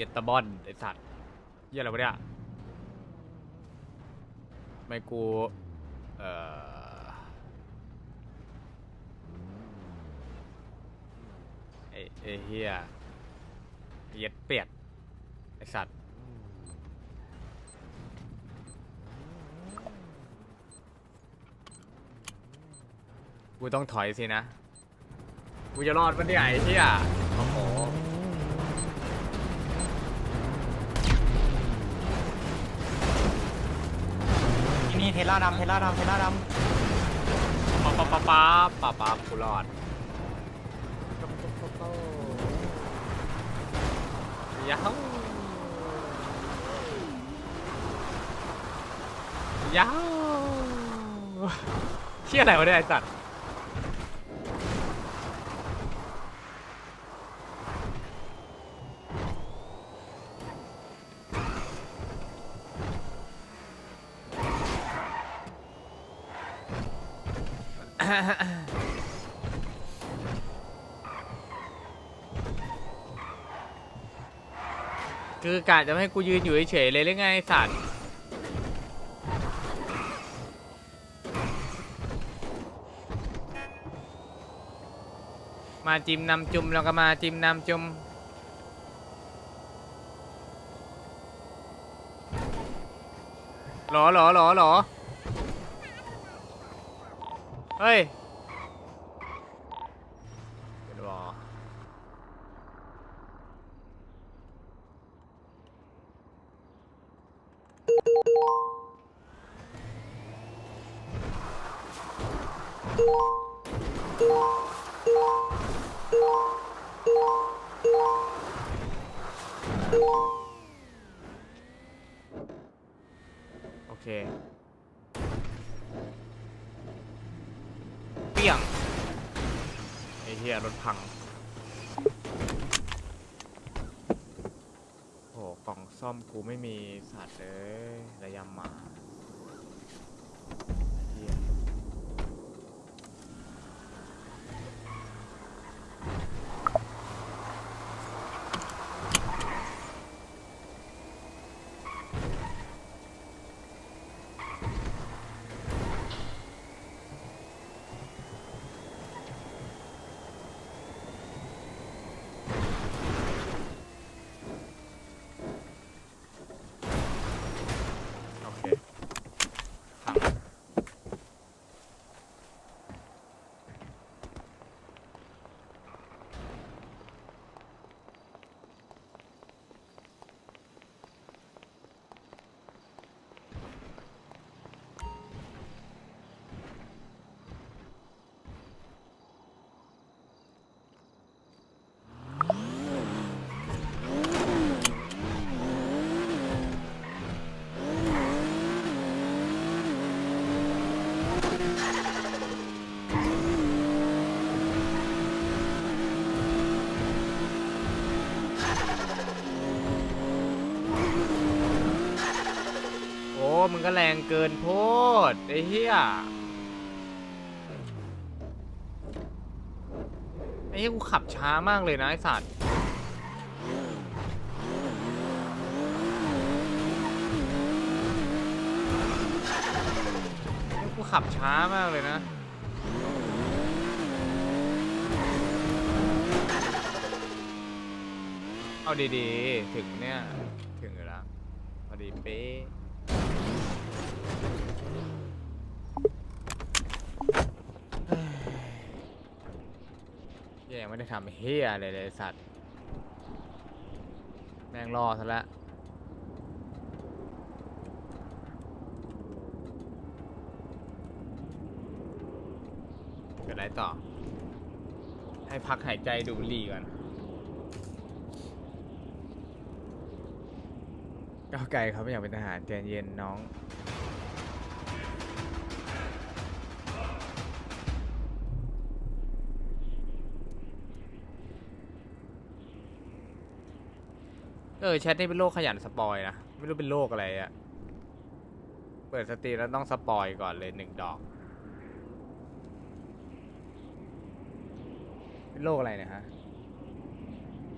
ย็ดตะบอนไอสัตว์เหี้ยอะไรวะเนี่ยไม่กูเอ่อไอไอเฮียเย็ดเปียดไอสัตว์กูต้องถอยสินะ กูจะรอดปะเนี่ยไอ้เหี้ย ทล่าดำเทล่าดำเทล่าดป๊าป๊าป๊าป๊าป๊าป๊ากูรอดยาวยาวเชี่ยอะไรวะเนี่ยไอ้สัตว์ คื อกะจะให้กูยืนอยู่เฉยๆเลยหรือไงสัตว์มาจิมนำจุมแล้วก็มาจิมนำจุมหรอหรอหรอหรอเฮ้ย โอเคเปี้ยงไอ้เหี้ยรถพัง โอ้กล่องซ่อมกูไม่มีสัตว์เลยระยำหมา มึงก็แรงเกินโพดไอ้เหี้ยไอ้เหี้ยกูขับช้ามากเลยนะไอ้สัตว์กูขับช้ามากเลยนะเอาดีๆ ถึงเนี่ย ถึงอยู่แล้วพอดีเป๊ะ ยยังไม่ได้ทำเฮียอะไรเลยสัตว์ แม่งรอซะแล้วเกิดอะไรต่อ ให้พักหายใจดูบุหรี่ก่อนก้าวไกลเขาไม่อยากเป็นทหารใจเย็นน้อง เออแชทนี่เป็นโรคขยันสปอยนะ ไม่รู้เป็นโรคอะไรอะเปิดสตรีมแล้วต้องสปอยก่อนเลยหนึ่งดอก เป็นโรคอะไรเนะฮะ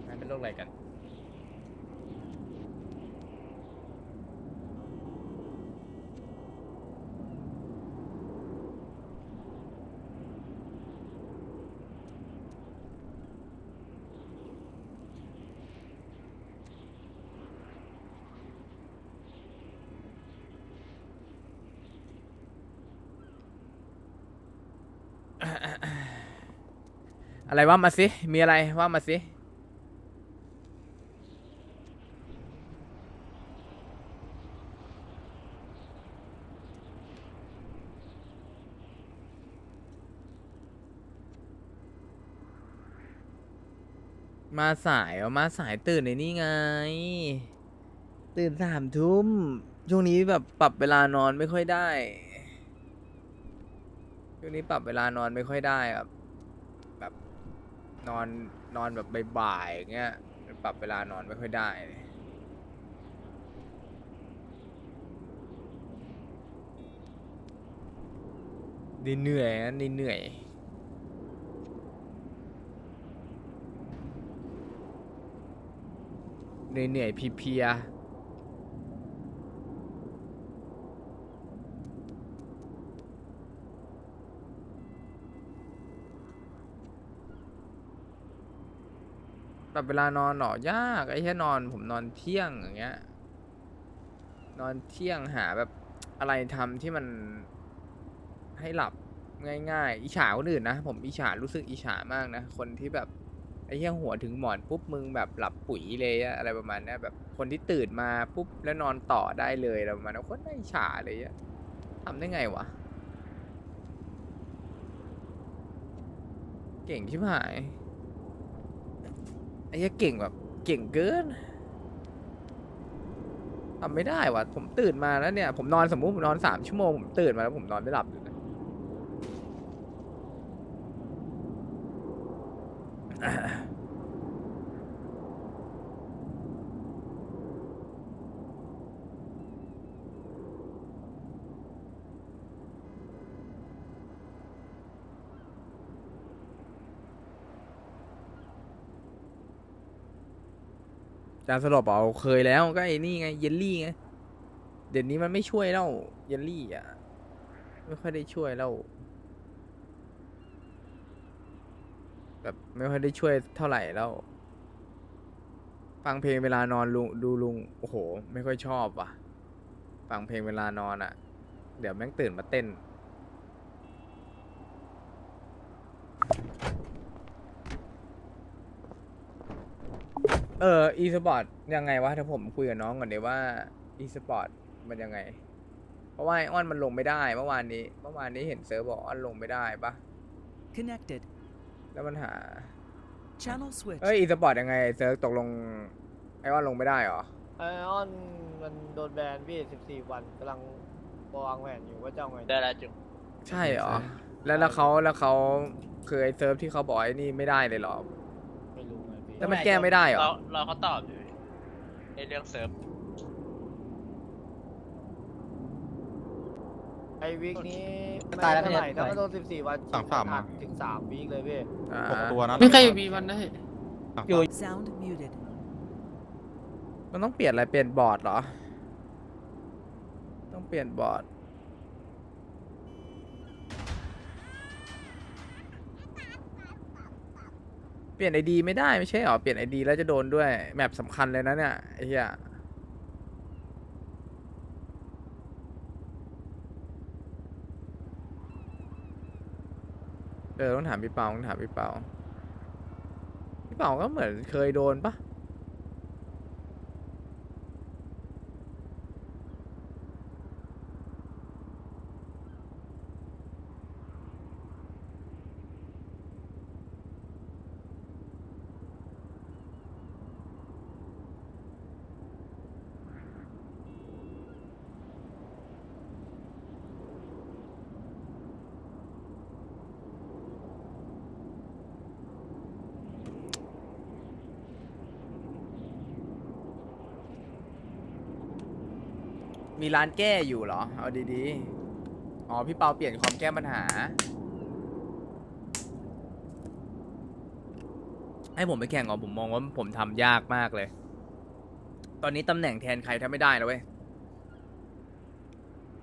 นั่นเป็นโรคอะไรกัน อะไรว่ามาสิมีอะไรว่ามาสิมาสายเหรอมาสายตื่นในนี่ไง ตื่นสามทุ่มช่วงนี้แบบปรับเวลานอนไม่ค่อยได้ ช่วงนี้ปรับเวลานอนไม่ค่อยได้ครับ นอนนอนแบบบ่ายๆอย่างเงี้ยปรับเวลานอนไม่ค่อยได้ดีเหนื่อยนะดีเหนื่อยเหนื่อยเหนื่อยๆเพีย ๆปรับเวลานอนหนอยากไอ้แค่นอนผมนอนเที่ยงอย่างเงี้ย นอนเที่ยงหาแบบอะไรทำที่มันให้หลับง่าย ๆอิจฉาคนอื่นนะผมอิจฉารู้สึกอิจฉามากนะคนที่แบบไอ้แค่หัวถึงหมอนปุ๊บมึงแบบหลับปุ๋ยเลยอะอะไรประมาณนี้แบบคนที่ตื่นมาปุ๊บแล้วนอนต่อได้เลยอะไรประมาณนั้นคนน่าอิจฉาเลยอะทำได้ไงวะ เก่งชิบหาย ไอ้เหี้ยเก่งแบบเก่งเกินทำไม่ได้วะผมตื่นมาแล้วเนี่ย ผมนอนสมมุติผมนอนสามชั่วโมงผมตื่นมาแล้วผมนอนไม่หลับเลยนะจาสลบเอาเคยแล้วก็ไอ้นี่ไงเยลลี่ไงเดี๋ยวนี้มันไม่ช่วยแล้วเยลลี่อะไม่ค่อยได้ช่วยแล้วแบบไม่ค่อยได้ช่วยเท่าไหร่แล้ว ฟังเพลงเวลานอนลุงดูลุงโอ้โห ไม่ค่อยชอบว่ะ ฟังเพลงเวลานอนอะ เดี๋ยวแม่งตื่นมาเต้น เออ e สปอร์ตยังไงวะถ้าผมคุยกับน้องก่อนเดี๋ยวว่า e สปอร์ตมันยังไง เพราะว่าไอ้อ้อนมันลงไม่ได้เมื่อวานนี้เมื่อวานนี้เห็นเซิร์ฟบอกอ้อนลงไม่ได้ปะ Connected. แล้วมันหา Channel switch. เอ้ย e สปอร์ตยังไงเซิร์ฟตกลงไอ้อ้อนลงไม่ได้เหรอ ไอออนมันโดนแบนพี่ 14 วันกำลังวางแผนอยู่ว่าจะเอาไงได้แล้วจุกใช่เหรอ แล้วแล้วเขาแล้วเขาคือไอ้เซิร์ฟที่เขาบอกไอ้นี่ไม่ได้เลยเหรอไม่รู้ไงพี่ แล้วมันแก้ไม่ได้เหรอเราเราเขาตอบอยู่ในเรื่องเซิร์ฟ ไอวีคนี้ตายแล้วไม่เนี่เท่ายไหร่ถ้ามันโดน14วันสั่งฝากมาถึง3วีคเลยพี่ อ่าหกตัวนะไม่ใครมีวันได้สั่งอยู่ฝาก Sound muted. มันต้องเปลี่ยนอะไร เปลี่ยนบอร์ดเหรอ ต้องเปลี่ยนบอร์ด ลี่ยนไอดีไม่ได้ไม่ใช่หรอ เปลี่ยนไอดีแล้วจะโดนด้วย แมปสำคัญเลยนะเนี่ยไอ้เหี้ยเออต้องถามพี่เปาต้องถามพี่เปาพี่เปาก็เหมือนเคยโดนปะ มีร้านแก้อยู่เหรอ เอาดีๆ อ๋อ พี่เปาเปลี่ยนความแก้ปัญหา ให้ผมไปแข่งอ๋อผมมองว่าผมทำยากมากเลย ตอนนี้ตำแหน่งแทนใครแทบไม่ได้แล้วเว้ย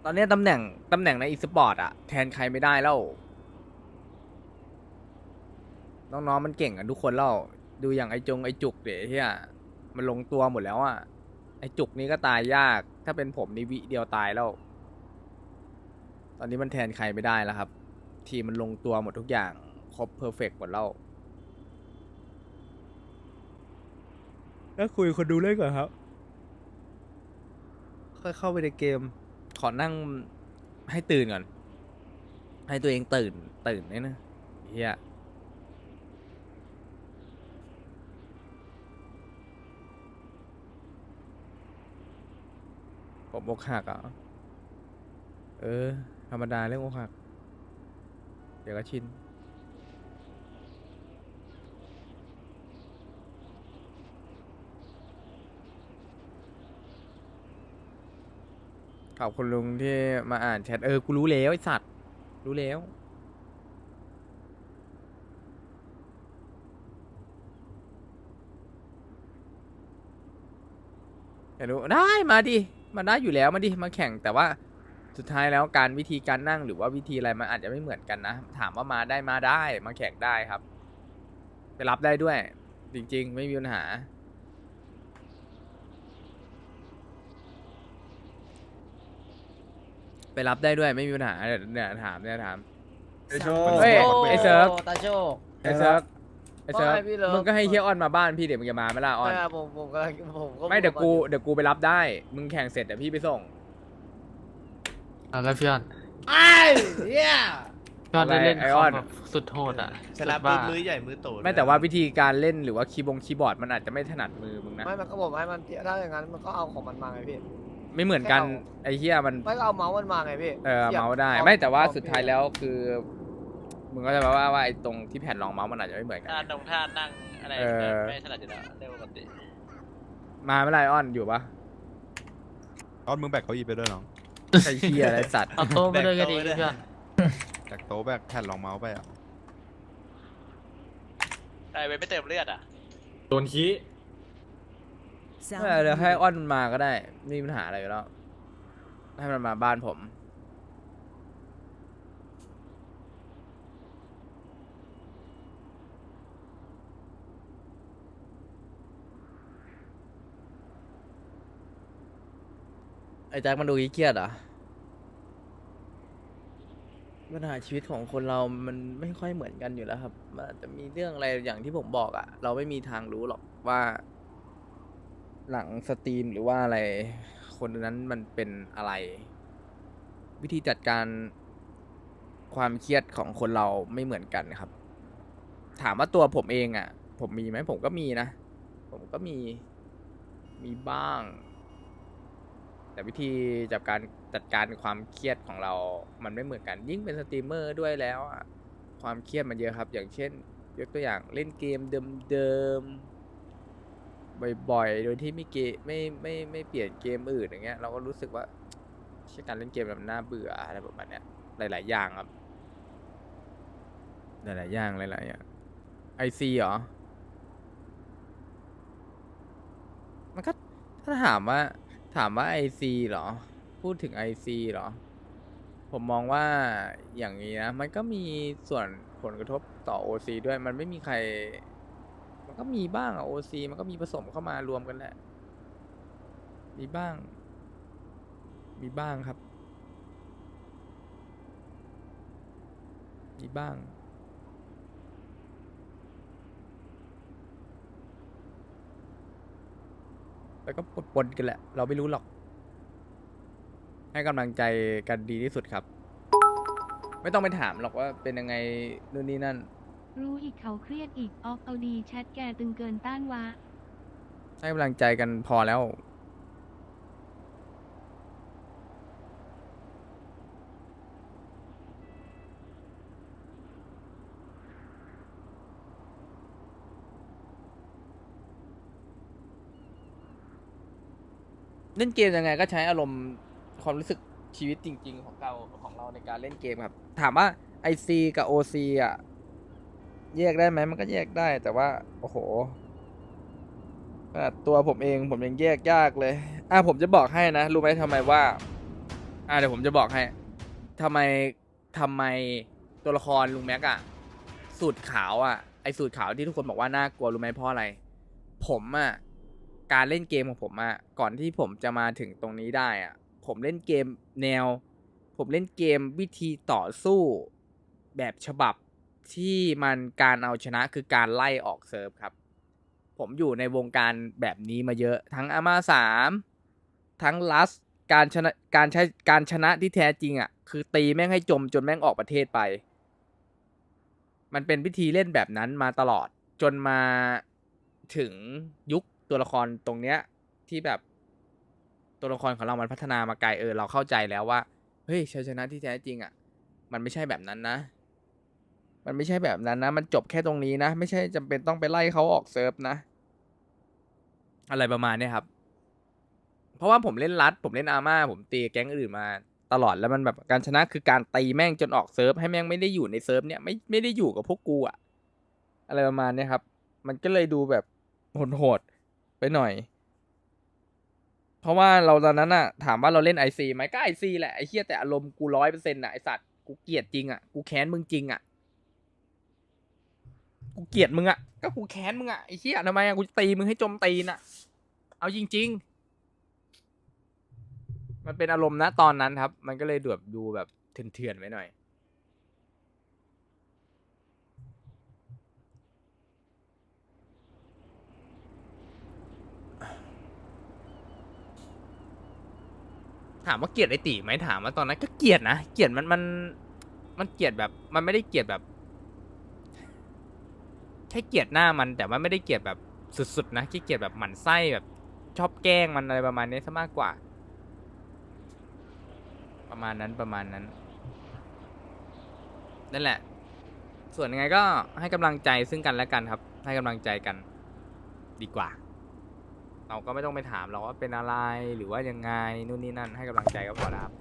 ตอนนี้ตำแหน่งตำแหน่งในอีสปอร์ตอะแทนใครไม่ได้แล้ว น้องๆมันเก่งกันทุกคนแล้ว ดูอย่างไอจงไอจุกเดี๋ยวเฮียมันลงตัวหมดแล้วอะ ไอจุกนี้ก็ตายยาก ถ้าเป็นผมนี่วิเดียวตายแล้ว ตอนนี้มันแทนใครไม่ได้แล้วครับ ทีมันลงตัวหมดทุกอย่าง ครบเพอร์เฟกหมดแล้วแล้วคุยคนดูเล่นก่อนครับ ค่อยเข้าไปในเกม ขอนั่งให้ตื่นก่อน ให้ตัวเองตื่น ตื่นนี่นะเฮีย ผมอกหักอะเออ ธรรมดาเรื่องอกหัก เดี๋ยวก็ชินขอบคุณลุงที่มาอ่านแชทเออ กูรู้แล้วไอสัตว์ รู้แล้วแต่รู้ได้มาดิ มาได้อยู่แล้วมาดิมาแข่งแต่ว่าสุดท้ายแล้วการวิธีการนั่งหรือว่าวิธีอะไรมันอาจจะไม่เหมือนกันนะ ถามว่ามาได้มาได้มาแข่งได้ครับไปรับได้ด้วย จริง ๆ ไม่มีปัญหา ไปรับได้ด้วยไม่มีปัญหาเดี๋ยวเนี่ยถามเนี่ยถาม ไอโชว์เฮ้ย ไอ้เซิร์ฟ ตาโชค ไอ้เซิร์ฟ ไอ้เซิร์ฟว่าไงพี่เลิฟ มึงก็ให้เฮียออนมาบ้านพี่เดี๋ยวมึงจะมาไหมล่ะออนไม่อะผมผมกำลังผมก็ไม่เดี๋ยวกูอเดี๋ยวกูไปรับได้ มึงแข่งเสร็จเดี๋ยวพี่ไปส่ง อะแล้วพี่ออนไอ้เหี้ย พี่ออนได้เล่นไอ้คอออมนแบบสุดโทษอะชนะสุดปืบ้านมือใหญ่มือโตไม่แต่ว่าวิธีการเล่นหรือว่าคีย์บงคีย์บอร์ดมันอาจจะไม่ถนัดมือมึงนะ ไม่มันก็บอกให้มันถ้าอย่างนั้นมันก็เอาของมันมาไงพี่ ไม่เหมือนกันแค่เอา ไอ้เฮียมัน ไม่ก็เอาเมาส์มันมาไงพี่เออสียบเมาส์ได้อไม่แต่ว่าเอสุดท้ายแล้วคือ มึงก็จะมาว่าว่าไอ้ตรงที่แผ่นรองเมาส์มันอาจจะไม่เหมือนกัน ท่าตรงท่านั่งอะไรเออ ไม่ถนัดอยู่แล้วเร็วปกติมาไม่ไรออนอยู่ปะตอนมึงแบกเก้าอี้ไปด้วยน้องไอ้เฮียอะไรสัตว์ เอาโต๊ะไปด้วยก็ดีพี่ออนแบกโต๊ะแบกแผ่นรองเมาส์ไปอะไอ้เว้ยไม่เติมเลือดอะโดนขี้ Sound ไม่เดี๋ยวให้ muted. อ้อนมันมาก็ได้ไม่มีปัญหาอะไรอยู่แล้วให้มันมาบ้านผม แจ็คมันดูเครียดเหรอะปัญหาชีวิตของคนเรามันไม่ค่อยเหมือนกันอยู่แล้วครับมันอาจจะมีเรื่องอะไรอย่างที่ผมบอกอะ่ะ เราไม่มีทางรู้หรอกว่า หลังสตรีมหรือว่าอะไร คนนั้นมันเป็นอะไร วิธีจัดการความเครียดของคนเราไม่เหมือนกันครับ ถามว่าตัวผมเองอะ่ะ ผมมีไหมผมก็มีนะ ผมก็มีมีบ้าง แต่วิธีจัดการจัดการความเครียดของเรา มันไม่เหมือนกัน ยิ่งเป็นสตรีมเมอร์ด้วยแล้วอะความเครียดมันเยอะครับ อย่างเช่น ยกตัวอย่างเล่นเกมเดิมๆบ่อยๆ โดยที่ไม่เกมไม่ไม่ไม่เปลี่ยนเกมอื่นอย่างเงี้ย เราก็รู้สึกว่าเช่การเล่นเกมแบบน่าเบื่ออะไรประมาณเนี้ยหลาย ๆ อย่างครับ หลายๆอย่างหลายๆอย่างไอซีเหรอ มันก็ถ้าถามว่า ถามว่าไอซีเหรอ พูดถึงไอซีเหรอ ผมมองว่าอย่างนี้นะ มันก็มีส่วนผลกระทบต่อ OC ด้วย มันไม่มีใคร มันก็มีบ้างอะ OC มันก็มีผสมเข้ามารวมกันแหละ มีบ้าง มีบ้างครับ มีบ้าง แล้วก็ปนๆกันแหละ เราไม่รู้หรอก ให้กำลังใจกันดีที่สุดครับ ไม่ต้องไปถามหรอกว่าเป็นยังไงนู่นนี่นั่น รู้อีกเขาเครียดอีกออฟเอาดีแชทแกตึงเกินต้านวะ ให้กำลังใจกันพอแล้ว เล่นเกมยังไงก็ใช้อารมณ์ความรู้สึกชีวิตจริง ๆ ของเราของเราในการเล่นเกมครับ ถามว่า IC กับ OC อะแยกได้ไหมมันก็แยกได้ แต่ว่า โอ้โหขนาดตัวผมเองผมยังแยกยากเลย อะผมจะบอกให้นะ รู้ไหมทำไมว่า อะเดี๋ยวผมจะบอกให้ทำไมทำไมตัวละครลุงแม็กอะสูตรขาวอะไอสูตรขาวที่ทุกคนบอกว่าน่ากลัวรู้ไหมเพราะอะไร ผมอะ การเล่นเกมของผมอะก่อนที่ผมจะมาถึงตรงนี้ได้อะผมเล่นเกมแนว ผมเล่นเกมวิธีต่อสู้แบบฉบับที่มันการเอาชนะคือการไล่ออกเซิร์ฟครับ ผมอยู่ในวงการแบบนี้มาเยอะ ทั้งอามาสามทั้งลัสการชนะการใช้การชนะที่แท้จริงอะ่ะ คือตีแม่งให้จมจนแม่งออกประเทศไป มันเป็นพิธีเล่นแบบนั้นมาตลอดจนมาถึงยุค ตัวละครตรงเนี้ยที่แบบตัวละครของเรามันพัฒนามาไกลเออเราเข้าใจแล้วว่าเฮ้ยชัยชนะที่แท้จริงอะ่ะ มันไม่ใช่แบบนั้นนะ มันไม่ใช่แบบนั้นนะ มันจบแค่ตรงนี้นะ ไม่ใช่จำเป็นต้องไปไล่เขาออกเซิร์ฟนะ อะไรประมาณเนี้ยครับ เพราะว่าผมเล่นรัด ผมเล่นอาม่าผมตีแก๊งอื่นมาตลอดแล้วมันแบบการชนะคือการตีแม่งจนออกเซิร์ฟให้แม่งไม่ได้อยู่ในเซิร์ฟเนี่ยไม่ไม่ได้อยู่กับพวกกูอะอะไรประมาณเนี้ยครับ มันก็เลยดูแบบโหดๆ ไปหน่อย เพราะว่าเราตอนนั้นอะถามว่าเราเล่นไอซีไหมก็ไอซีแหละไอเฮียแต่อารมณ์กูร้อยเปอร์เซ็นต์อะไอสัตว์กูเกลียดจริงอะกูแค้นมึงจริงอะกูเกลียดมึงอะก็กูแค้นมึงอะไอเฮียทำไมอะกูจะตีมึงให้จมตีนอะเอาจริง ๆ มันเป็นอารมณ์นะตอนนั้นครับ มันก็เลยดูแบบดูแบบเถื่อนๆไว้หน่อย ถามว่าเกลียดไอติไหมถามว่าตอนนั้นก็เกลียดนะเกลียดมันมันมันเกลียดแบบ มันไม่ได้เกลียดแบบแค่เกลียดหน้ามันแต่ว่าไม่ได้เกลียดแบบสุดๆนะแค่เกลียดแบบหมั่นไส้แบบ ชอบแกล้งมันอะไรประมาณนี้ซะมากกว่า ประมาณนั้นประมาณนั้นนั่นแหละ ส่วนยังไงก็ให้กำลังใจซึ่งกันและกันครับ ให้กำลังใจกันดีกว่า เราก็ไม่ต้องไปถามเราว่าเป็นอะไรหรือว่ายังไงนู่นนี่นั่นให้กำลังใจก็พอแล้วครับ